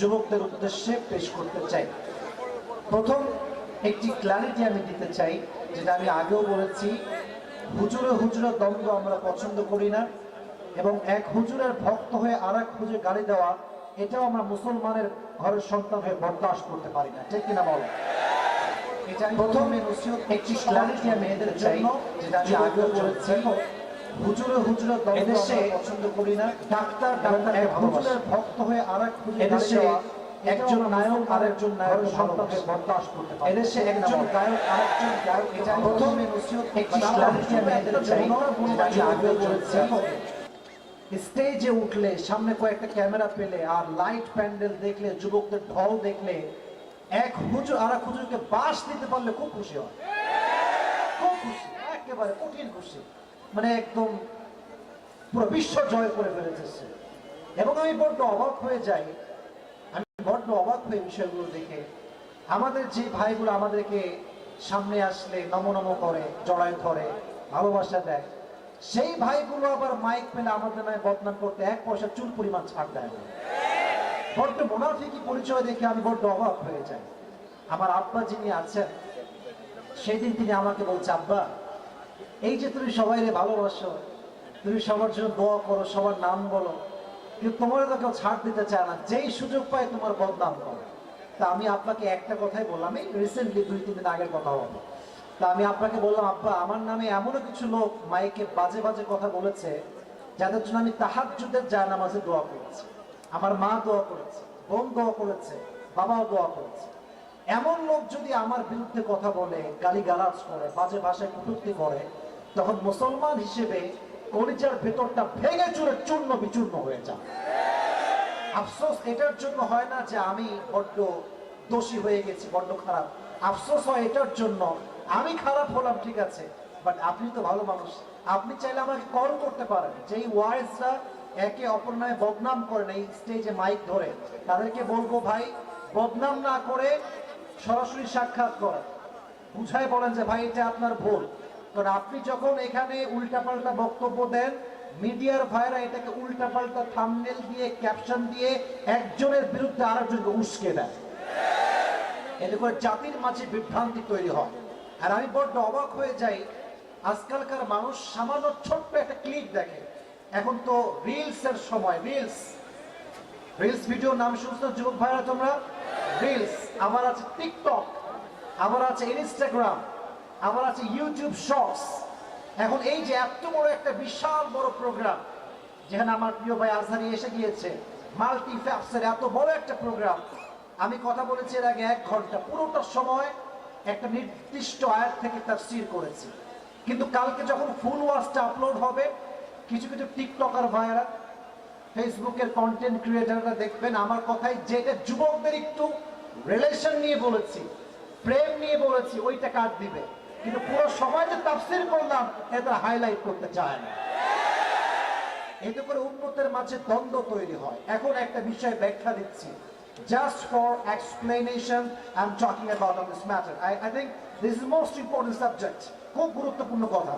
যুবকদের উদ্দেশ্যে পেশ করতে চাই। প্রথম একটি ক্লারিটি আমি দিতে চাই, যেটা আমি আগেও বলেছি, হুজুরে হুজুরের দ্বন্দ্ব আমরা পছন্দ করি না, এবং এক হুজুরের ভক্ত হয়ে আর এক হুজুর গাড়ি দেওয়া, এটাও আমরা মুসলমানের ঘরের সন্তান হয়ে বরদাস্ত করতে পারি না। ঠিক কিনা বলো এটা প্রথমে একটি ক্লারিটি আমি এদের চাই, যেটা আমি আগেও বলেছি হুজুরে এদেশে পছন্দ করি না। ডাক্তার ডাক্তার এক হুজুরের ভক্ত হয়ে আর এক এদেশে একজন নায়ক আরেকজন সন্তানকে বরদাস্ত করতে পারে এদেশে একজন গায়ক আরেকজন গায়ক এটা প্রথমে নসিহত একটি বলেছি স্টেজে উঠলে সামনে কয়েকটা ক্যামেরা পেলে আর লাইট প্যান্ডেল দেখলে যুবকদের ঢল দেখলে এক হুজুর আর এক হুজুরকে বাস দিতে পারলে খুব খুশি হয়। খুব খুশি একেবারে কঠিন খুশি। মানে একদম পুরো বিশ্ব জয় করে ফেলেছে। এবং আমি বড্ড অবাক হয়ে যাই। আমি বড্ড অবাক হয়ে বিষয়গুলো দেখে। আমাদের যে ভাইগুলো আমাদেরকে সামনে আসলে নম নম করে, জড়ায় ধরে, ভালোবাসা দেয়, সেই ভাইগুলো আবার মাইক পেলে আমাদের নয় বদনাম করতে এক পয়সা চুল পরিমাণ ছাড় দেয় না। বড্ড মোনাফিকি পরিচয় দেখে আমি বড্ড অবাক হয়ে যাই। আমার আব্বা যিনি আছেন, সেদিন তিনি আমাকে বলছে, আব্বা এই যে তুমি সবাই ভালোবাসো, তুমি সবার জন্য দোয়া করো, সবার নাম বলো, কিন্তু তোমার তো কেউ ছাড় দিতে চায় না, যেই সুযোগ পায় তোমার বদনাম করো। তা আমি আপনাকে একটা কথাই বললাম, এই রিসেন্টলি দুই, তিন দিন আগের কথা হবে তা আমি আপনাকে বললাম, আব্বা, আমার নামে এমনও কিছু লোক মাইকে বাজে বাজে কথা বলেছে, যাদের জন্য আমি তাহার যুদ্ধের যায় নামাজে দোয়া করেছি। আমার মা দোয়া করেছে, বোন দোয়া করেছে, বাবাও দোয়া করেছে। এমন লোক যদি আমার বিরুদ্ধে কথা বলে গালি গালাজ করে, বাজে ভাষায় কটূক্তি করে তখন মুসলমান হিসেবে কলিজার ভেতরটা ভেঙে চুরে চূর্ণ বিচূর্ণ হয়ে যায়। আফসোস এটার জন্য হয় না যে আমি বড্ড দোষী হয়ে গেছি, বড্ড খারাপ। আফসোস হয় এটার জন্য, আমি খারাপ হলাম, ঠিক আছে বাট আপনি তো ভালো মানুষ। আপনি চাইলে আমাকে কল করতে পারেন। যেই ওয়াইজরা একে অপর নামে বদনাম করেন, এই স্টেজে মাইক ধরে, তাদেরকে বলব ভাই, বদনাম না করে সরাসরি সাক্ষাৎ করেন। বুঝাই বলেন যে ভাই, এটা আপনার ভুল। কারণ আপনি যখন এখানে উল্টাপাল্টা বক্তব্য দেন, মিডিয়ার ভাইরা এটাকে উল্টাপাল্টা থামনেল দিয়ে ক্যাপশন দিয়ে একজনের বিরুদ্ধে আরেকজনকে উস্কে দেয়। এতে করে জাতির মাঝে বিভ্রান্তি তৈরি হয়। আর আমি বড্ড অবাক হয়ে যাই, আজকালকার মানুষ সামান্য ছোট্ট একটা ক্লিপ দেখে। এখন তো রিলস এর সময় রিলস রিলস ভিডিও নাম শুনছো যুবক ভাইরা তোমরা? রিলস আবার আছে টিকটক আবার আছে ইনস্টাগ্রাম আবার আছে ইউটিউব শর্টস এখন এই যে এত বড় একটা বিশাল বড় প্রোগ্রাম যেখানে আমার প্রিয় ভাই আজহারি এসে গিয়েছে মাল্টি ফ্যাপসের এত বড় একটা প্রোগ্রাম আমি কথা বলেছি এর আগে এক ঘণ্টা, পুরোটা সময় একটা নির্দিষ্ট আয়াত থেকে তাফসীর করেছি। কিন্তু কালকে যখন ফুল ওয়াচটা আপলোড হবে, কিছু কিছু টিকটকার ভাইয়েরা ফেসবুকের কন্টেন্ট ক্রিয়েটাররা দেখবেন, আমার কথাই যেটা যুবকদের একটু রিলেশন নিয়ে বলেছি, প্রেম নিয়ে বলেছি, ওইটা কাট দিবে? কিন্তু পুরো সময় যে তাফসির করলাম এটা হাইলাইট করতে চায় না। এতে করে উন্নতের মাঝে দ্বন্দ্ব তৈরি হয়। এখন একটা বিষয় ব্যাখ্যা দিচ্ছি। Just for explanation I am talking about on this matter I I think this is most important subject খুব গুরুত্বপূর্ণ কথা।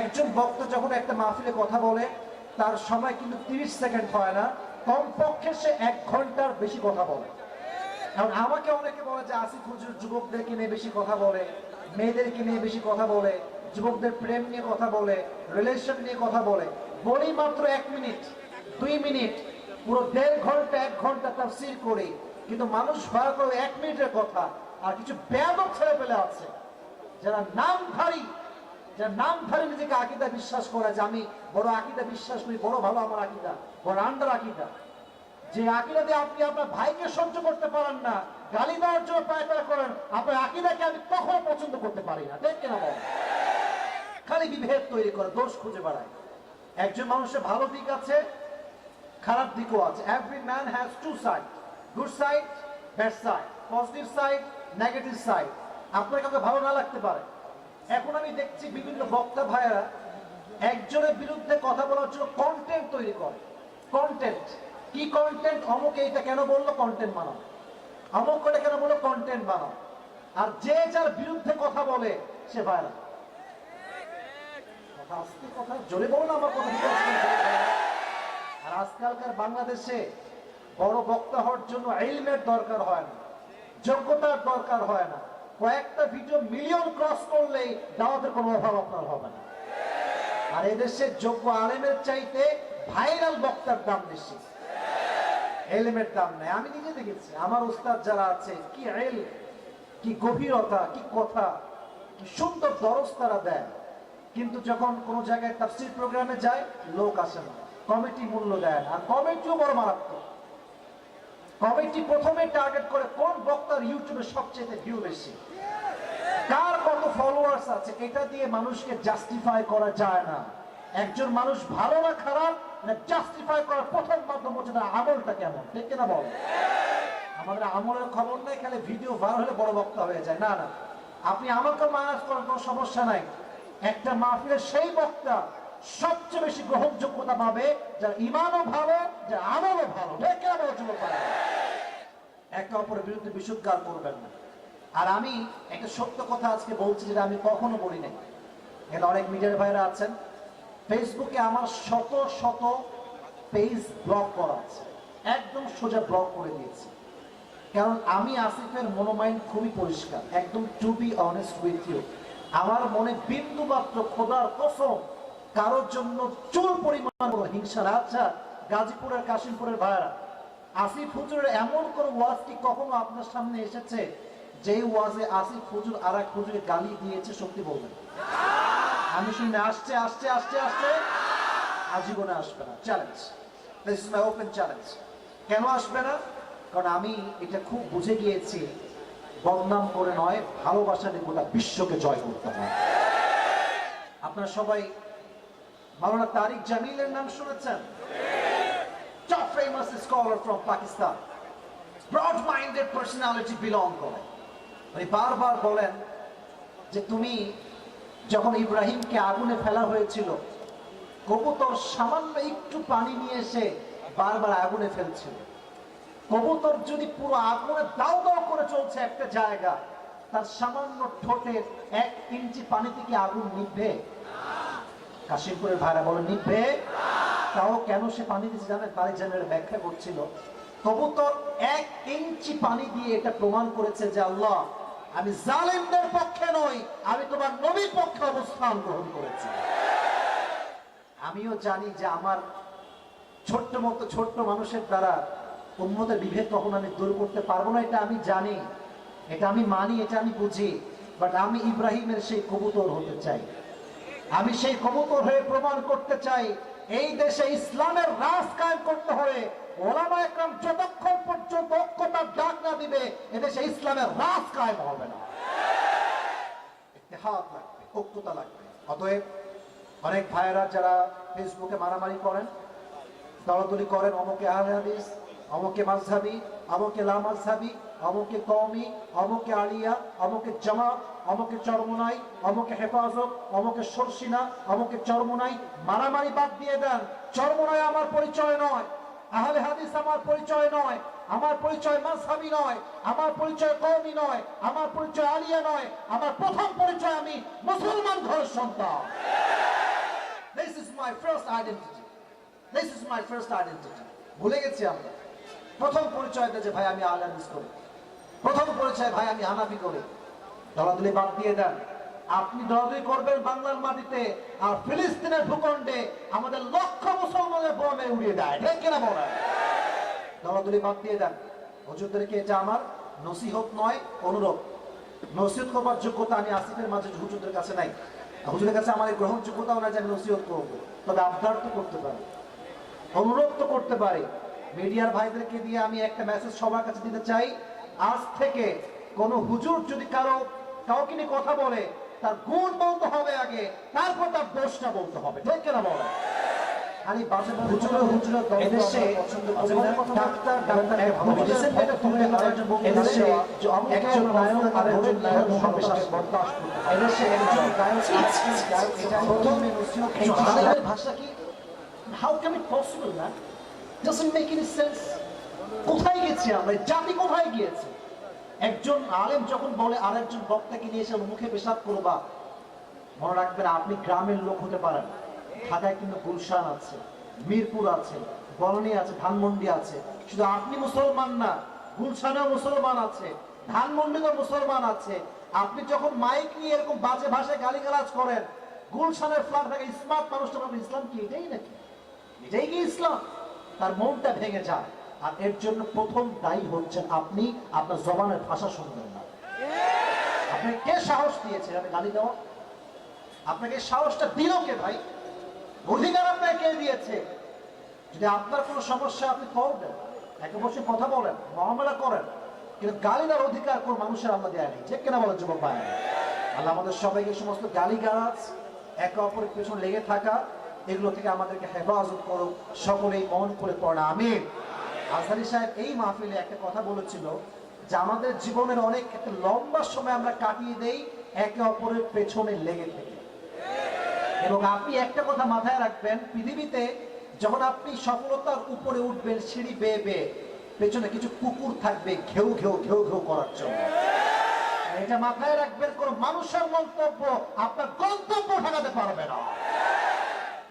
একজন বক্তা যখন একটা মাহফিলে কথা বলে, তার সময় কিন্তু তিরিশ সেকেন্ড হয় না। কমপক্ষে সে এক ঘণ্টার বেশি কথা বলে। এখন আমাকে অনেকে বলে যে, আসিফ হুজুর যুবকদেরকে নিয়ে বেশি কথা বলে। মেয়েদেরকে নিয়ে বেশি কথা বলে, যুবকদের প্রেম নিয়ে কথা বলে রিলেশন নিয়ে কথা বলে। বলি মাত্র এক মিনিট, দুই মিনিট, পুরো দেড় ঘণ্টা, এক ঘণ্টা তাফসির করি। কিন্তু মানুষ ভয় করে এক মিনিটের কথা, আর কিছু ব্যাপক ছেড়ে ফেলে আছে। যারা নামধারী যারা নামধারী নিজেকে আকিদা বিশ্বাস করে যে আমি বড় আকিদা বিশ্বাস করি, বড় ভালো আমার আকিদা, বড় আন্ডার আকিদা। যে আকিদা দিয়ে আপনি আপনার ভাইকে সহ্য করতে পারেন না, গালি দেওয়ার জন্য পায়তারা করেন, আপনার আকিদাকে আমি কখনো পছন্দ করতে পারি না। দেখ কেনা খালি বিভেদ তৈরি করে, দোষ খুঁজে বেড়ায়। একজন মানুষের ভালো দিক আছে, খারাপ দিকও আছে। Every man has two side good side bad side positive side negative side আপনার কাউকে ভালো না লাগতে পারে। এখন আমি দেখছি বিভিন্ন বক্তা ভাইয়েরা একজনের বিরুদ্ধে কথা বলার জন্য কন্টেন্ট তৈরি করে। কন্টেন্ট কি কন্টেন্ট অমুকে এটা কেন বলল? কন্টেন্ট বানাও। অমুক করে কেন বলল? কন্টেন্ট বানাও। আর যে যার বিরুদ্ধে কথা বলে, সে ভাইরা কথা আস্তে কথা জোরে বলো আমার কথা আর যোগ্যতার দরকার হয় না। কয়েকটা ভিডিও ক্রস করলেই হবে না। আর এদেশের যোগ্য আলেমের চাইতে ভাইরাল বক্তার দাম বেশি। এলেমের দাম নেই। আমি নিজে দেখেছি, আমার উস্তাদ যারা আছে, কি এল, কি গভীরতা, কি কথা, কি সুন্দর দরজ তারা দেয়। কিন্তু যখন কোনো জায়গায় তাফসির প্রোগ্রামে যায়, লোক আসে না। কমিটি মূল্য দেয় না। আর কমিটিও বড় মারাত্মক। কমিটি প্রথমে টার্গেট করে কোন বক্তার ইউটিউবে সবচেয়ে ভিউ বেশি। কার কত ফলোয়ার্স আছে, এটা দিয়ে মানুষকে জাস্টিফাই করা যায় না। একজন মানুষ ভালো না খারাপ না জাস্টিফাই করার প্রথম মাধ্যম হচ্ছে তার আমলটা কেমন, ঠিক কিনা বল? আমাদের আমলের খবর নেই, খালি ভিডিও ভাইরাল হলে বড় বক্তা হয়ে যায়। না না। আপনি আমাকে মানাজ করার কোনো সমস্যা নাই। একটা মাহফিলের সেই বক্তা সবচেয়ে বেশি গ্রহণযোগ্যতা পাবে যার ইমানও ভালো, যার আমলও ভালো, ঠিক কিনা বল, যুবক ভাইরা? একে অপরের বিরুদ্ধে বিশুদ্ধার করবেন না। আর আমি একটা সত্য কথা আজকে বলছি যেটা আমি কখনো বলি নাই। এখানে অনেক মিডিয়ার ভাইরা আছেন। ফেসবুকে আমার শত শত পেজ ব্লক করা আছে। একদম সোজা ব্লক করে দিয়েছি। কারণ আমি আসিফের মনোমাইন্ড খুবই পরিষ্কার, একদম to be honest with you আমার মনে বিন্দু মাত্র খোদার কসম, কারোর জন্য চুল পরিমাণ কোনো হিংসা না। আচ্ছা গাজীপুরের, কাশিমপুরের ভাইরা আসিফ হুজুরের এমন কোন ওয়াজ কি কখনো আপনার সামনে এসেছে যে ওয়াজে আসিফ হুজুর আর এক হুজুরে গালি দিয়েছে, সত্যি বলবেন? আমি শুনে আসছে আসছে আসছে আসছে। আজীবনে আসবে না challenge this is my open challenge কেন আসবে না? কারণ আমি এটা খুব বুঝে গিয়েছি, বদনাম করে নয় ভালোবাসা নিয়ে গোটা বিশ্বকে জয় করতে হয়। আপনারা সবাই মাওলানা তারিক জামিলের নাম শুনেছেন? Top famous scholar from Pakistan broad minded personality belong করে। উনি বারবার বলেন যে, তুমি যখন ইব্রাহিমকে আগুনে ফেলা হয়েছিল, কবুতর সামান্য একটু পানি নিয়ে এসে বারবার আগুনে ফেলছিল। কবুতর যদি পুরো আগুনে দাও দাও করে চলছে একটা জায়গা, তার সামান্য ঠোঁটের এক ইঞ্চি পানি থেকে আগুন নিভবে? কাশিমপুরের ভাইরা বলে, নিভবে। তাও কেন সে পানি দিচ্ছে জানেন? জানের ব্যাখ্যা করছিল, কবুতর এক ইঞ্চি পানি দিয়ে এটা প্রমাণ করেছে যে আল্লাহ আমি জালেমদের পক্ষে নই, আমি তোমার নবীর পক্ষে অবস্থান গ্রহণ করেছি। আমিও জানি যে আমার ছোট্ট মতো ছোট্ট মানুষের দ্বারা উন্মতের বিভেদ কখন আমি দূর করতে পারব না, এটা আমি জানি, এটা আমি মানি, এটা আমি বুঝি বাট আমি ইব্রাহিমের সেই কবুতর হতে চাই। আমি সেই কবুতর হয়ে প্রমাণ করতে চাই, এই দেশে ইসলামের রাজ কায়েম করতে হবে ওলামা একরাম যতক্ষণ পর্যন্ত ঐক্যতার ডাক না দিবে, এদেশে ইসলামের রাজ কায়েম হবে না। ইত্তেহাদ লাগবে, ঐক্যতা লাগবে। অতএব অনেক ভাইয়েরা যারা ফেসবুকে মারামারি করেন, দলাদলি করেন, অমুকে আহলে হাদিস অমুকে মাঝহাবি অমুকে লা মাঝহাবি অমুকে কওমি, অমুকে আলিয়া, অমুকে জামাত, অমুকে চরমনাই, অমুকে হেফাজত, অমুকে সরসিনা, অমুকে চরমনাই, মারামারি বাদ দিয়ে দেন। চরমনাই আমার পরিচয় নয়। আহলে হাদিস আমার পরিচয় নয়, আমার পরিচয় মাঝহাবি নয়, আমার পরিচয় কওমি নয়, আমার পরিচয় আলিয়া নয়, আমার প্রথম পরিচয় আমি মুসলমান ঘরের সন্তান। This is my first identity. This is my first identity. ভুলে গেছি আমরা। প্রথম পরিচয় যে ভাই আমি আলাদিস করি। প্রথম পরিচয় ভাই আমি হানাফি করি। দলাদলি বাদ দিয়ে দেন। আপনি দলাদলি করবেন বাংলার মাটিতে, আর ফিলিস্তিনের ভূখণ্ডে আমাদের লক্ষ মুসলমানের বোমে উড়িয়ে দেয়। ঠিক কিনা বলে দলাদলি বাদ দিয়ে দেন। হুজুরদেরকে এটা আমার? নসিহত নয়, অনুরোধ। নসিহত করবার যোগ্যতা আমি আসিফের মাঝে হুজুরদের কাছে নাই। হুজুরের কাছে আমার এই গ্রহণযোগ্যতাও না যে আমি নসিহত করব। তবে আবদার তো করতে পারি। অনুরোধ তো করতে পারি। মিডিয়ার ভাইদেরকে দিয়ে আমি একটা মেসেজ সবার কাছে দিতে চাই। আজ থেকে কোনো হুজুর যদি কারও কাউকে নিয়ে কথা বলে তার গুণ বলতে হবে আগে তারপর তার দোষটা বলতে হবে। ঠিক কিনা বলে? খালি বাজে বাজে হুজুরে হুজুরে এদেশে ডাক্তার ডাক্তারকে ভালোবাসে। রিসেন্টলি একটা তুমি এদেশে একজন নায়ক আর একজন নায়ক সর্বশেষ বরদাস্ত এদেশে একজন গায়ক আরেকজন গায়ক এটা প্রথমে এই বাংলার ভাষা কি? হাউ ক্যান ইট পসিবল না ডাজন্ট মেক এনি সেন্স কোথায় গেছি আমরা? জাতি কোথায় গিয়েছে? একজন আলেম যখন বলে, আরেকজন বক্তাকে নিয়ে এসে মুখে পেশাব করবা মনে রাখবেন আপনি গ্রামের লোক হতে পারেন। ঢাকায় কিন্তু গুলশান আছে, মিরপুর আছে বলনি আছে, ধানমন্ডি আছে। শুধু আপনি মুসলমান না, গুলশানেও মুসলমান আছে, ধানমন্ডিতেও মুসলমান আছে। আপনি যখন মাইক নিয়ে এরকম বাজে ভাষায় গালিগালাজ করেন, গুলশানের ফ্ল্যাট থেকে স্মার্ট মানুষটা ইসলাম কি এটাই নাকি? এটাই কি ইসলাম? তার মনটা ভেঙে যায়। আর এর জন্য প্রথম দায়ী হচ্ছেন আপনি। আপনার জবানের ভাষা শুনবেন না। আপনাকে কে সাহস দিয়েছে আমি গালি দেওয়া। আপনাকে সাহসটা দিল কে ভাই? অধিকার আপনাকে কে দিয়েছে? যদি আপনার কোনো সমস্যা, আপনি কল দেন। একে বসে কথা বলেন, মহামেলা করেন। কিন্তু গালি দেওয়ার অধিকার কোন মানুষের আমরা দেয় নেই। ঠিক কিনা বলেন যুবক ভাই? আল্লাহ আমাদের সবাইকে সমস্ত গালি গাছ একে অপরের পেছনে লেগে থাকা, এগুলো থেকে আমাদেরকে হেফাজত করুক। সকলেই মন করে পড়া আমির আজহারি সাহেব এই মাহফিলে একটা কথা বলেছিল যে আমাদের জীবনের অনেক লম্বা সময় আমরা কাটিয়ে দেই একে অপরের পেছনে লেগে থেকে। এবং আপনি একটা কথা মাথায় রাখবেন, পৃথিবীতে যখন আপনি সফলতার উপরে উঠবেন, সিঁড়ি বেয়ে বেয়ে, পেছনে কিছু কুকুর থাকবে ঘেউ ঘেউ ঘেউ ঘেউ করার জন্য। এটা মাথায় রাখবেন, কোন মানুষের মন্তব্য আপনার গন্তব্য ঠেকাতে পারবে না।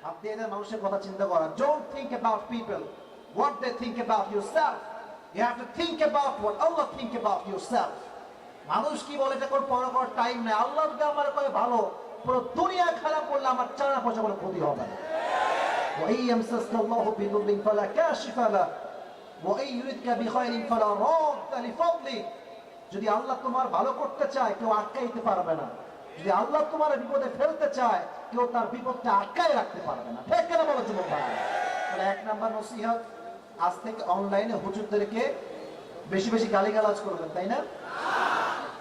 আপনি এদের মানুষের কথা চিন্তা করা don't think about people what they think about yourself you have to think about what Allah think about yourself মানুষ কি বলে এটা কোন পড়া করার টাইম নেই আল্লাহ যদি আমার কয়ে ভালো পুরো দুনিয়া খারাপ করলে আমার চারা পয়সা কোনো ক্ষতি হবে না وإن يمسسك الله بضر فلا كاشف له وإن يردك بخير فلا راد لفضله যদি আল্লাহ তোমার ভালো করতে চায় কেউ আটকাইতে পারবে না যদি আল্লাহ তোমার বিপদে ফেলতে চায় কেউ তার বিপদটা আটকায় রাখতে পারবে না ঠিক কেন বলো যুবক ভাই তাহলে এক নাম্বার নসিহত আজ থেকে অনলাইনে হুজুরদেরকে বেশি বেশি গালিগালাজ করবেন, তাই না?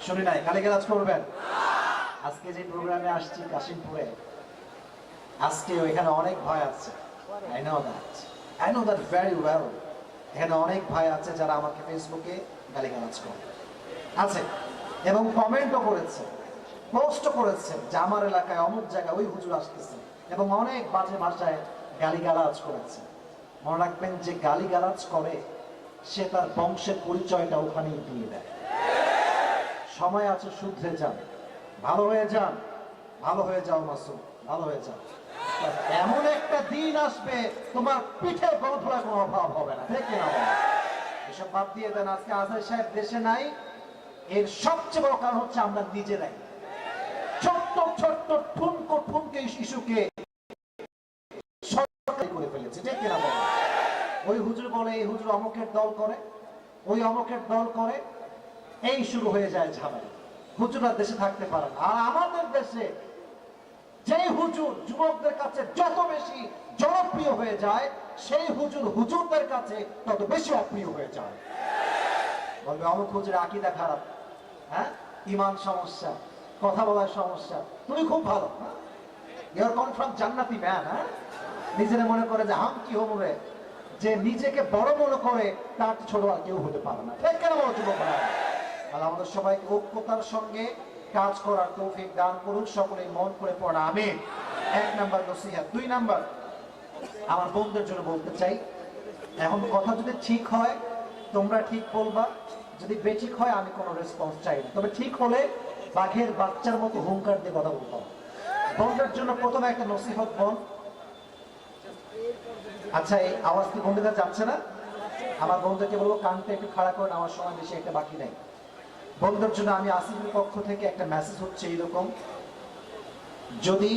শুনি নাই, গালিগালাজ করবেন? আজকে যে প্রোগ্রামে আসছি কাশিমপুরে আজকে এখানে অনেক ভয় আছে। I know that I know that very well এখানে অনেক ভাই আছে যারা আমাকে ফেসবুকে গালিগালাজ করে আছে। এবং কমেন্টও করেছে পোস্টও করেছে যে আমার এলাকায় অমুক জায়গায় ওই হুজুর আসতেছে এবং অনেক বাজে ভাষায় গালিগালাজ করেছে। মনে রাখবেন যে গালিগালাজ করে, সে তার বংশের পরিচয়টা ওখানেই দিয়ে দেয়। সময় আছে, শুধরে যান। ভালো হয়ে যান। ভালো হয়ে যাও, মাসুম। ভালো হয়ে যাও এমন একটা দিন আসবে, তোমার পিঠে গন্ধরা কোনো অভাব হবে না। ঠিক না এসব বাদ দিয়ে দেন, আজকে আজহার সাহেব দেশে নাই। এর সবচেয়ে বড় কারণ হচ্ছে আমরা নিজেরাই। ছোট্ট ছোট্ট, ঠুনকো, ঠুনকে শিশুকে করে ফেলেছে ঠিক কিনা? ওই হুজুর বলে, এই হুজুর দল করে, ওই দল করে, এই শুরু হয়ে যায় ঝামেলা। হুজুরা দেশে থাকতে পারে না। আর আমাদের দেশে যে হুজুর যুবকদের কাছে যত বেশি জনপ্রিয় হয়ে যায়, সেই হুজুর হুজুরদের কাছে তত বেশি অপ্রিয় হয়ে যায়। বলবে, অমুক হ্যাঁ? ইমান সমস্যা, কথা বলার সমস্যা। তুমি খুব ভালো ইউর কনফার্ম জান্নাতি ম্যান হ্যাঁ? নিজেরা মনে করে যে হাম কি হমরে যে নিজেকে বড় মনে করে তার ছোট আর কেউ হতে পারে না। ঠিক কেন বলো যুবক ভাইরা? আল্লাহ আমাদের সবাইকে ঐক্যতার সঙ্গে কাজ করার তৌফিক দান করুন, সকলেই মন করে পড়া আমি এক নাম্বার নসিহাত দুই নাম্বার, আমার বন্ধুদের জন্য বলতে চাই, এখন কথা যদি ঠিক হয়, তোমরা ঠিক বলবা, যদি বেঠিক হয়, আমি কোনো রেসপন্স চাই না। তবে ঠিক হলে বাঘের বাচ্চার মতো হুঙ্কার দিয়ে কথা বলতে হবে। বন্ধুদের জন্য প্রথমে একটা নসিহত বল। আচ্ছা এই আওয়াজ কি বন্ধুরা যাচ্ছে না? আমার বন্ধুকে বলব, কানটা একটু খাড়া করেন আমার সময় বেশি একটা বাকি নেই। বন্ধুর জন্য আমি আসিফের পক্ষ থেকে একটা মেসেজ হচ্ছে এইরকম। যদি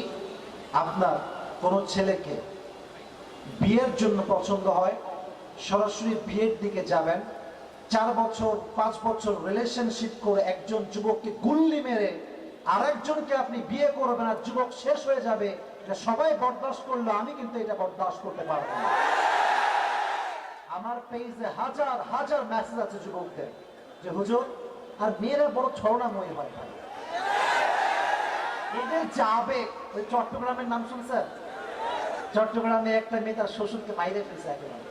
আপনার কোনো ছেলেকে বিয়ের জন্য পছন্দ হয়, সরাসরি বিয়ের দিকে যাবেন। চার বছর, পাঁচ বছর রিলেশনশিপ করে একজন যুবককে গুল্লি মেরে আরেকজনকে আপনি বিয়ে করবেন আর যুবক শেষ হয়ে যাবে এটা সবাই বরদাস্ত করল আমি কিন্তু এটা বরদাস্ত করতে পারব না। আমার পেজে হাজার হাজার মেসেজ আছে যুবকদের যে, হুজুর, আর মেয়েরা বড় ছড়নাময়ী হয় ভাই। এদের যাবে, ওই চট্টগ্রামের নাম শুনছেন? চট্টগ্রামে একটা মেয়ে তার শ্বশুরকে বাইরে ফেলছে একেবারে।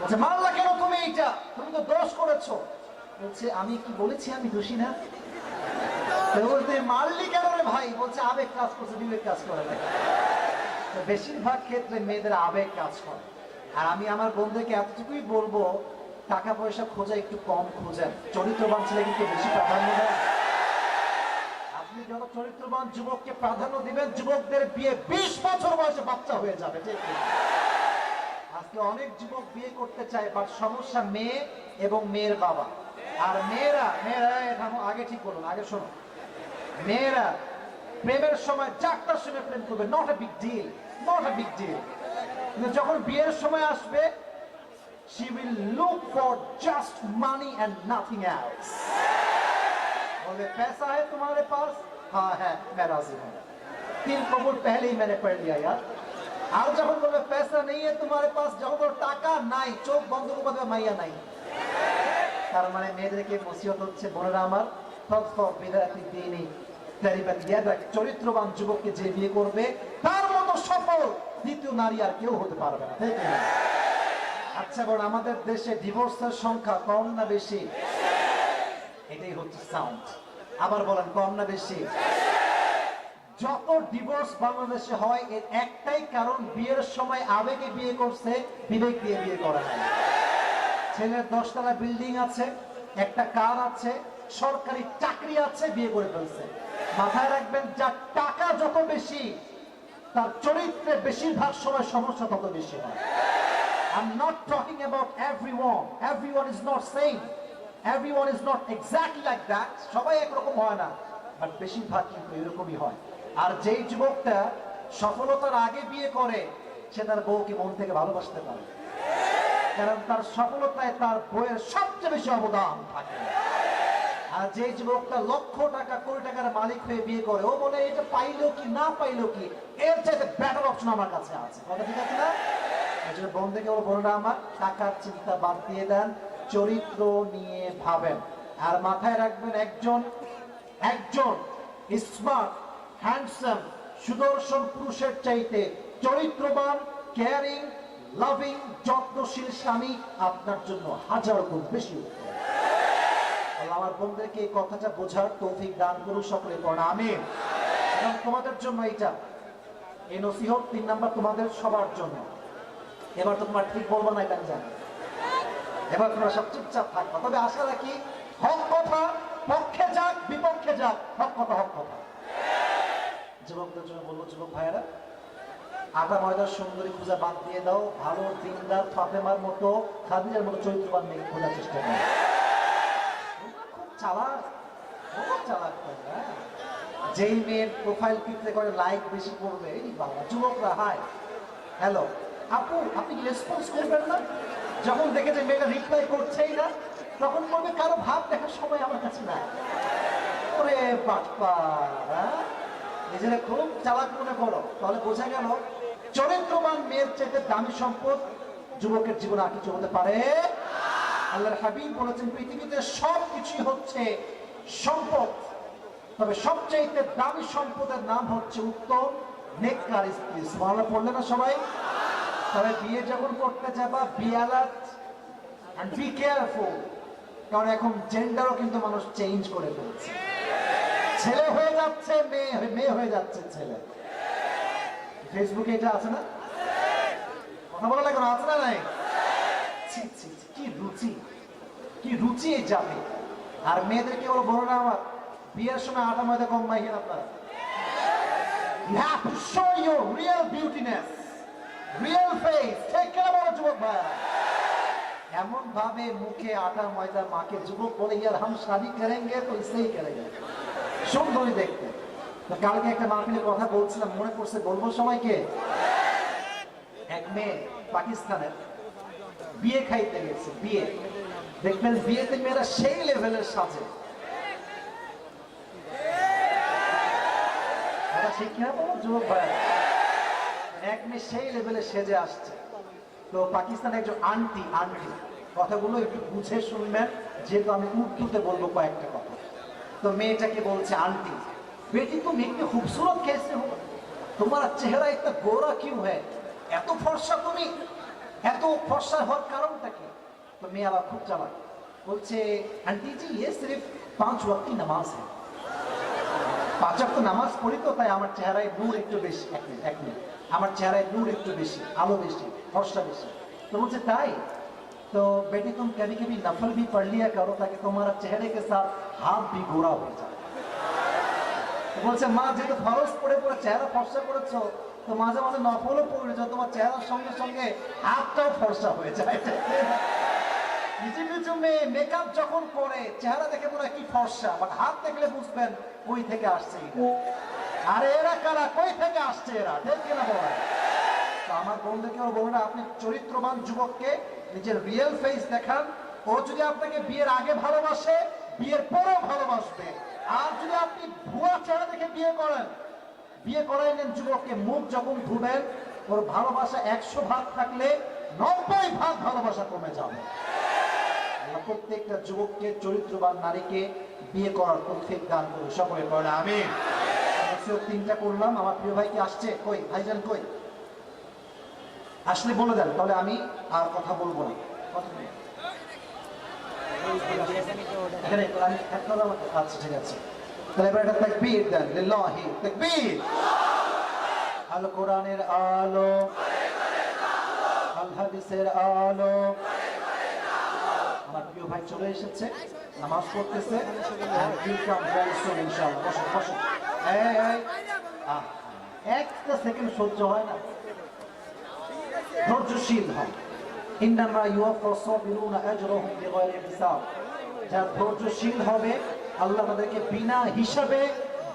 বলছে কেন তুমি এইটা? তুমি তো দোষ করেছ। বলছে, আমি কি বলেছি আমি দোষী না? বলতে মারলি কেন ভাই, বলছে, আবেগ কাজ করছে, বিবেক কাজ করে না বেশিরভাগ ক্ষেত্রে মেয়েদের আবেগ কাজ করে। আর আমি আমার বন্ধুকে এতটুকুই বলব টাকা পয়সা খোঁজা একটু কম খোঁজেন। চরিত্রবান ছেলে কিন্তু বেশি প্রাধান্য দেয়। আপনি চরিত্রবান যুবককে প্রাধান্য দিবেন, যুবকদের বিয়ে বিশ বছর বয়সে বাচ্চা হয়ে যাবে, ঠিক আজকে অনেক যুবক বিয়ে করতে চায়, বাট সমস্যা মেয়ে এবং মেয়ের বাবা। আর মেয়েরা মেয়েরা আগে ঠিক বলুন, আগে শোনো। মেয়েরা প্রেমের সময় চারটার সময় প্রেম করবে not a big deal not a big deal কিন্তু যখন বিয়ের সময় আসবে she will look for just money and nothing else बोले पैसा है तुम्हारे पास हाँ है मैं राजी हूँ तीन कबूल पहले ही मैंने पढ़ लिया यार আর যখন বলবে पैसा नहीं है तुम्हारे पास যখন বলবে টাকা নাই চোখ বন্ধ করে বলবে মাইয়া নাই তার মানে মেয়েদেরকে নসিহত হচ্ছে বোনেরা আমার ফর বিদাতি দিনই তারিবান ইয়াদা চরিত্রবান যুবককে যে বিয়ে করবে, তার মতো সফল দ্বিতীয় নারী আর কেউ হতে পারবে না ঠিক না? আচ্ছা বোন আমাদের দেশে ডিভোর্সের সংখ্যা কম না বেশি? এটাই হচ্ছে সাউন্ড আবার বলেন, কম না বেশি? যত ডিভোর্স বাংলাদেশে হয়, এর একটাই কারণ, বিয়ের সময় আবেগে বিয়ে করছে, বিবেক দিয়ে বিয়ে করা হয় ছেলের দশতলা বিল্ডিং আছে, একটা কার আছে, সরকারি চাকরি আছে, বিয়ে করে ফেলছে। মাথায় রাখবেন, যার টাকা যত বেশি, তার চরিত্রে বেশিরভাগ সময় সমস্যা তত বেশি হয় I'm not talking about everyone. Everyone is not same. Everyone is not exactly like that. সবাই একরকম হয় না বাট বেশিরভাগ কিন্তু এরকমই হয় আর যেই যুবকটা সফলতার আগে বিয়ে করে, সে তার বউকে মন থেকে ভালোবাসতে পারে কারণ তার সফলতায় তার বউয়ের সবচেয়ে বেশি অবদান থাকে আর যে যুবকটা লক্ষ টাকা, কোটি টাকার মালিক হয়ে বিয়ে করে, ও বলে, এটা পাইলো কি, না পাইলো কি, এর চাইতে ব্যাটার অপশন আমার কাছে আছে। কথা ঠিক আছে না? এই জন্য বন্ধুকে বলো, বোনরা আমার, টাকার চিন্তা বাদ দিয়ে দেন, চরিত্র নিয়ে ভাবেন। আর মাথায় রাখবেন একজন একজন স্মার্ট হ্যান্ডসাম সুদর্শন পুরুষের চাইতে চরিত্রবান কেয়ারিং লাভিং যত্নশীল স্বামী আপনার জন্য হাজার গুণ বেশি আমার বন্ধুদেরকে এই কথাটা বোঝার তৌফিক দান করুন সকলে পড়া আমি এবং তোমাদের জন্য এইটা, এই নসিহত তিন নাম্বার তোমাদের সবার জন্য। এবার তো তোমার ঠিক বলব না এটা জানি। এবার তোমরা সব চুপচাপ থাকবা। তবে আশা রাখি, হক কথা, পক্ষে যাক, বিপক্ষে যাক, হক কথা হক কথা। যুবকদের জন্য বলব যুবক ভাইয়েরা আটা ময়দার সুন্দরী পূজা বাদ দিয়ে দাও, ভালো দিনদার ফাতেমার মতো খাদিজার মতো চরিত্রবান মেয়ে খোঁজার চেষ্টা করো। চালাক? খুব চালাক হ্যাঁ? যেই মেয়ের প্রোফাইল পিকতে করে লাইক বেশি করবে, এই বাবা, যুবকরা হাই হ্যালো আপু, আপনি রেসপন্স করবেন না? যখন দেখে যে মেয়েটা রিপ্লাই করছেই না, তখন বলবে, কারও ভাব দেখার সময় আমার কাছে নাই। ওরে বাটপা হ্যাঁ? নিজেরা খুব চালাক মনে করো। তাহলে বোঝা গেল, চরিত্রবান মেয়ের চাইতে দামি সম্পদ যুবকের জীবনে আর কিছু হতে পারে আল্লাহর হাবিব বলেছেন, পৃথিবীতে সব কিছুই হচ্ছে সম্পদ। তবে সবচাইতে দামি সম্পদের নাম হচ্ছে উত্তম, নেককার স্ত্রী। সুবহানাল্লাহ, পড়লে না সবাই? তবে বিয়ে যখন করতে যাবা be alert and be careful কারণ এখন জেন্ডারও কিন্তু মানুষ চেঞ্জ করে ফেলছে। ছেলে হয়ে যাচ্ছে, মেয়ে মেয়ে হয়ে যাচ্ছে ছেলে। ফেসবুকে এটা আছে না? কথা বলা লাগে আছে না নাই? কি বলো আমার? বিয়ের সময় আটা ময়দা কম এমন ভাবে মুখে আটা ময়দা মাকে যুবক বলে, ইয়ার হাম শাদি করেঙ্গে, তো ইসেই করেঙ্গে। সুন্দরী দেখতে। কালকে একটা মাহফিলে কথা বলছিলাম, মনে পড়ছে বলব সবাইকে। এক মেয়ে পাকিস্তানের। বিয়ে খাইতে গেছে, বিয়ে। দেখবেন বিয়েতে মেয়েরা সেই লেভেলের সাজে। এক মেয়ে সেই লেভেলে সেজে আসছে। তো একজন আন্টি আন্টি কথাগুলো একটু শুনবেন, যেহেতু আমি কয়েকটা কথা। তো বলছে আন্টি তুমি একটু তোমার চেহারা একটা গোড়া কিউ হ্যাঁ। এত ফর্সা তুমি এত ফর্সা হওয়ার কারণটা কি তো মেয়ে আবার খুব চালাক বলছে আন্টি জি ये सिर्फ पांच वक्त की नमाज है পাঁচ ওয়াক্ত নামাজ পড়ি তো তাই আমার চেহারায় নূর একটু বেশি এক মিনিট এক মিনিট আমার চেহারায় নূর একটু বেশি আলো বেশি ফর্সা বেশি তো বলছে তাই तो बेटी तुम कभी कभी नफल भी पढ़ लिया करो ताकि तुम्हारा चेहरे के साथ हाथ भी गोरा हो जाए তো বলছে মা যেহেতু ফরজ পড়ে পড়ে চেহারা ফর্সা করেছো তো মাঝে মাঝে নফলও পড়ে যায়, তোমার চেহারার সঙ্গে সঙ্গে হাতটাও ফর্সা হয়ে যায়। কিছু কিছু মেয়ে মেকআপ যখন করে, চেহারা দেখে মনে হয় কি ফর্সা বাট হাত দেখলে বুঝবেন কই থেকে আসছে। আর এরা কারা? কই থেকে আসছে এরা? ঠিক কিনা বলেন আমার বন্ধুকেও বলুন আপনি চরিত্রবান যুবককে নিজের রিয়েল ফেস দেখান। ও যদি আপনাকে বিয়ের আগে ভালোবাসে, বিয়ের পরেও ভালোবাসবে। আর যদি আপনি ভুয়া চেহারা দেখে বিয়ে করেন বিয়ে করাই নেন যুবককে, মুখ যখন ধুবেন, ওর ভালোবাসা একশো ভাগ থাকলে নব্বই ভাগ ভালোবাসা কমে যাবে। প্রত্যেকটা যুবককে, চরিত্রবান নারীকে বিয়ে করার তৌফিক দান করুন। সকলে করেন আমি তিনটা করলাম। আমার প্রিয় ভাই কি আসছে? কই? ভাইজান কই? আসলে বলে দেন, তাহলে আমি আর কথা বলব না। আচ্ছা ঠিক আছে। আল কোরআনের আলো, আল আলো। আমার প্রিয় ভাই চলে এসেছে, নামাজ পড়তেছে। একটা সেকেন্ড সহ্য হয় না। ধৈর্যশীল হন ইন্নামা ইউয়াফা সাবিরুনা আজরাহুম বিগাইরি হিসাব। যারা ধৈর্যশীল হবে আল্লাহ তাদেরকে বিনা হিসাবে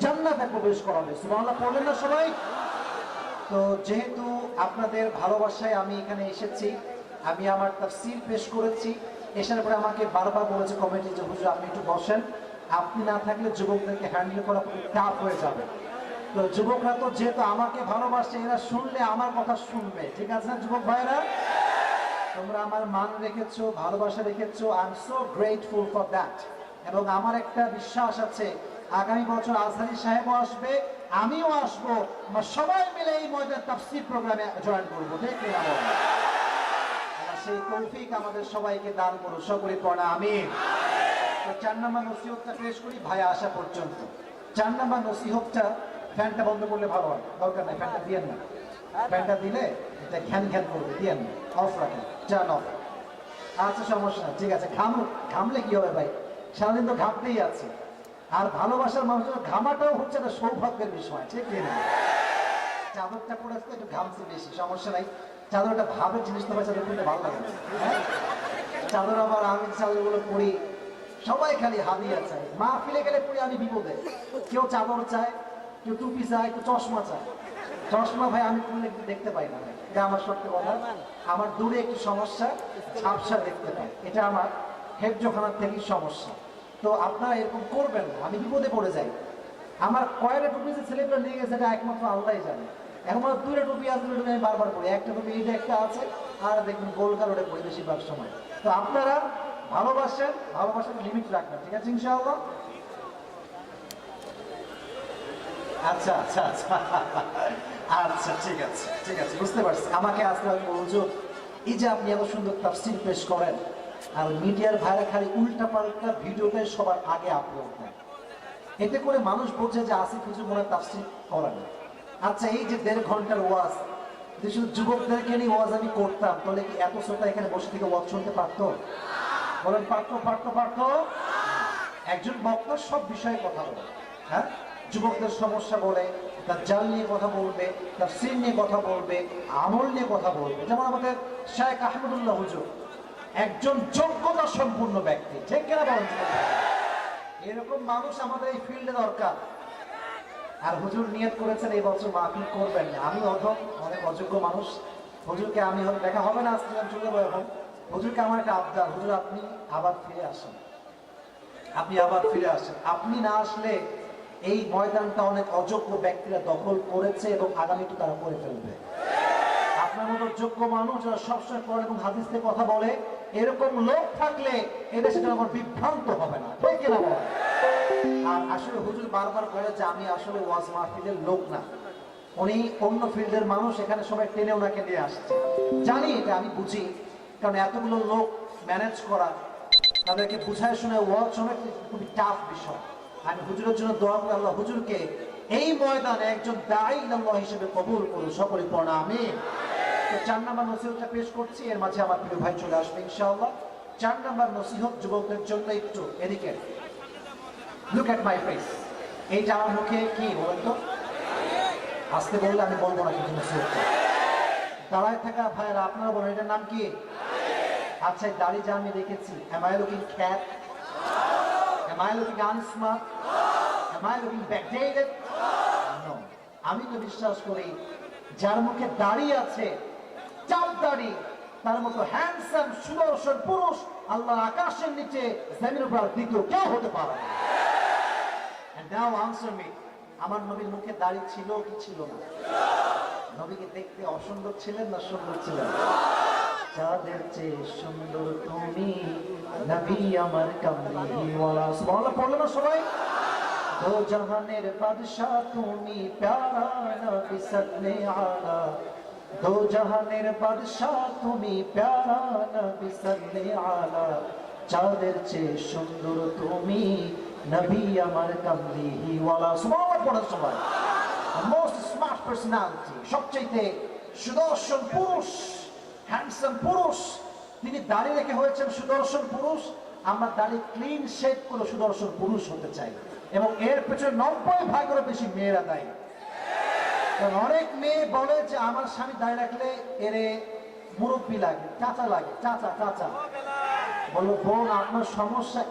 জান্নাতে প্রবেশ করাবে। সুবহানাল্লাহ পড়লেন না সবাই? তো যেহেতু আপনাদের ভালোবাসায় আমি এখানে এসেছি, আমি আমার তাফসীর পেশ করেছি, এসার পরে আমাকে বারবার বলেছে কমিটি যে, হুজুর, আপনি একটু বসেন। আপনি না থাকলে যুবকদেরকে হ্যান্ডেল করা খুব টাফ হয়ে যাবে। তো যুবকরা তো যেহেতু আমাকে ভালোবাসে, এরা শুনলে আমার কথা শুনবে। ঠিক আছে না, যুবক ভাইরা তোমরা আমার মান রেখেছো, ভালোবাসা রেখেছো I am so grateful for that এবং আমার একটা বিশ্বাস আছে, আগামী বছর আজহারি সাহেবও আসবে, আমিও আসব। সবাই মিলে এই ময়দান তাফসির প্রোগ্রামে জয়েন করব। সেই তৌফিক আমাদের সবাইকে দান করুন সকলে পড়া আমি চার নম্বর নসিহতটা পেশ করি, ভাই আসা পর্যন্ত। চার নম্বর নসিহতটা ফ্যানটা বন্ধ করলে ভালো হয়। দরকার নাই, ফ্যানটা দিয়েন না। ফ্যানটা দিলে এটা ঘ্যান ঘ্যান করবে, দিয়েন না। অফ রাখেন চান অফ আচ্ছা সমস্যা ঠিক আছে। ঘাম ঘামলে কি হবে ভাই? সারাদিন তো ঘামতেই আছে। আর ভালোবাসার মানুষের ঘামাটাও হচ্ছে একটা সৌভাগ্যের বিষয়, ঠিক না? চাদরটা পরে আসতে একটু ঘামছে বেশি, সমস্যা নাই। চাদরটা ভাবের জিনিস তো ভাই চাদর পরতে ভালো লাগে হ্যাঁ? চাদর আবার আমি চাদরগুলো পরি, সবাই খালি হাদিয়া চায়। মা ফিলে গেলে পড়ি আমি বিপদে। কেউ চাদর চায়, কেউ টুপি চায়, কেউ চশমা চায়। চশমা ভাই, আমি খুললে একটু দেখতে পাই না এটা আমার সত্য কথা। আমার দূরে একটু সমস্যা, ঝাপসা দেখতে পাই। এটা আমার হেফজোখানার থেকেই সমস্যা। তো আপনারা এরকম করবেন না, আমি বিপদে পড়ে যাই। আমার কয়টা টুপি যে ছেলেগুলো নিয়ে গেছে, এটা একমাত্র আল্লাহই জানে। এখন আমার দুইটা টুপি আছে দুটো টুপি আমি বারবার পড়ি একটা টুপি এইটা একটা আছে, আর দেখবেন গোল কালোটা পড়ি বেশিরভাগ সময়। তো আপনারা ভালোবাসেন, ভালোবাসার লিমিট রাখবেন, ঠিক আছে ইনশাআল্লাহ? আচ্ছা আচ্ছা আচ্ছা। আচ্ছা ঠিক আছে ঠিক আছে, বুঝতে পারছি। আমাকে আসলে হুজুর এই যে আপনি এত সুন্দর তাফসির পেশ করেন আর মিডিয়ার ভাইরা খালি উল্টা পাল্টা ভিডিওটাই সবার আগে আপলোড দেন এতে করে মানুষ বোঝে যে আসিফ হুজুর মনে তাফসির করেন আচ্ছা এই যে দেড় ঘণ্টার ওয়াজ শুধু যুবকদেরকে নিয়ে ওয়াজ আমি করতাম, তাহলে কি এত শ্রোতা এখানে বসে থেকে ওয়াজ শুনতে পারতো? বলেন, পারতো পারতো পারতো? একজন বক্তা সব বিষয়ে কথা বলে হ্যাঁ? যুবকদের সমস্যা বলে, তার জাল নিয়ে কথা বলবে, তার সিন নিয়ে কথা বলবে, আমল নিয়ে কথা বলবে। যেমন আমাদের শেখ আহমদুল্লাহ হুজুর একজন যোগ্যতা সম্পূর্ণ ব্যক্তি। ঠিক কিনা বলেন? এরকম মানুষ আমাদের এই ফিল্ডে দরকার। আর হুজুর নিয়ত করেছেন, এই বছর মাহফিল করবেন না। আমি অধম, অনেক অযোগ্য মানুষ। হুজুরকে আমি দেখা হবে না, আজকে আমি চলে যাব এখন। হুজুরকে আমার একটা আবদার, হুজুর আপনি আবার ফিরে আসেন। আপনি আবার ফিরে আসেন। আপনি না আসলে এই ময়দানটা অনেক অযোগ্য ব্যক্তিরা দখল করেছে এবং আগামীতে তারা করে ফেলবে। আপনার মতো যোগ্য মানুষ যারা সবসময় কোরআন এবং হাদিস কথা বলে এরকম লোক থাকলে এদেশে জনগণ বিভ্রান্ত হবে না। ঠিক কিনা বলেন? আর আসলে হুজুর বারবার বলে যে আমি আসলে ওয়াজ মাহফিলের লোক না। উনি অন্য ফিল্ডের মানুষ, এখানে সবাই টেনে ওনাকে নিয়ে আসছে। জানি এটা, আমি বুঝি। কারণ এতগুলো লোক ম্যানেজ করা, তাদেরকে বুঝায় শুনে ওয়াজ শোনা খুবই টাফ বিষয়। আমি হুজুরের জন্য দোয়া করি, আল্লাহ হুজুরকে এই ময়দানে একজন দায়ী আল্লাহ হিসেবে কবুল করুন সকলে পড়া আমি তো চার নাম্বার নসিহতটা পেশ করছি, এর মাঝে আমার প্রিয় ভাই চলে আসবে ইনশাআল্লাহ। চার নাম্বার নসিহত যুবকদের জন্য একটু এদিকে। লুক অ্যাট মাই ফেস এইটা আমার মুখে কি বলেন তো? আসতে বললে আমি বলব না কিন্তু নসিহতটা। দাঁড়ায় থাকা ভাইয়েরা, আপনারা বলেন, এটার নাম কি? আচ্ছা দাড়ি যা আমি রেখেছি, am I looking fat am I looking unsmart am I looking backdated? No আমি তো বিশ্বাস করি, যার মুখে দাড়ি আছে চাপ দাড়ি তার মতো হ্যান্ডসাম সুদর্শন পুরুষ আল্লাহ আকাশের নিচে জমির উপর দ্বিতীয় কেউ হতে পারে না। And now answer me. আমার নবীর মুখে দাড়ি ছিল কি ছিল না? নবীকে দেখতে অসুন্দর ছিলেন না সুন্দর ছিলেন? যাদের চেয়ে সুন্দর তুমি, নবী আমার কামলিওয়ালা সুবহানাল্লাহ, পড়ল না সবাই? দো জাহানের বাদশাহ, তুমি প্যারা নবী সাল্লে আলা দো জাহানের বাদশাহ তুমি প্যারা নবী সাল্লে আলা চাঁদের চেয়ে সুন্দর তুমি নবী আমার কামলিওয়ালা সুবহানাল্লাহ পড়েন সবাই মোস্ট স্মার্ট পার্সোনালিটি সবচাইতে সুদর্শন পুরুষ হ্যান্ডসাম পুরুষ তিনি দাড়ি রেখে হয়েছেন সুদর্শন পুরুষ। আমরা দাড়ি ক্লিন শেভ করে সুদর্শন পুরুষ হতে চাই। এবং এর পেছনে নব্বই ভাগেরও বেশি মেয়েরা দায়ী। অনেক মেয়ে বলে যে আমার স্বামী দায় রাখলে এরে মুরব্বী লাগে, চাচা লাগে, চাচা চাচা। বলো বোন, আপনার সমস্যা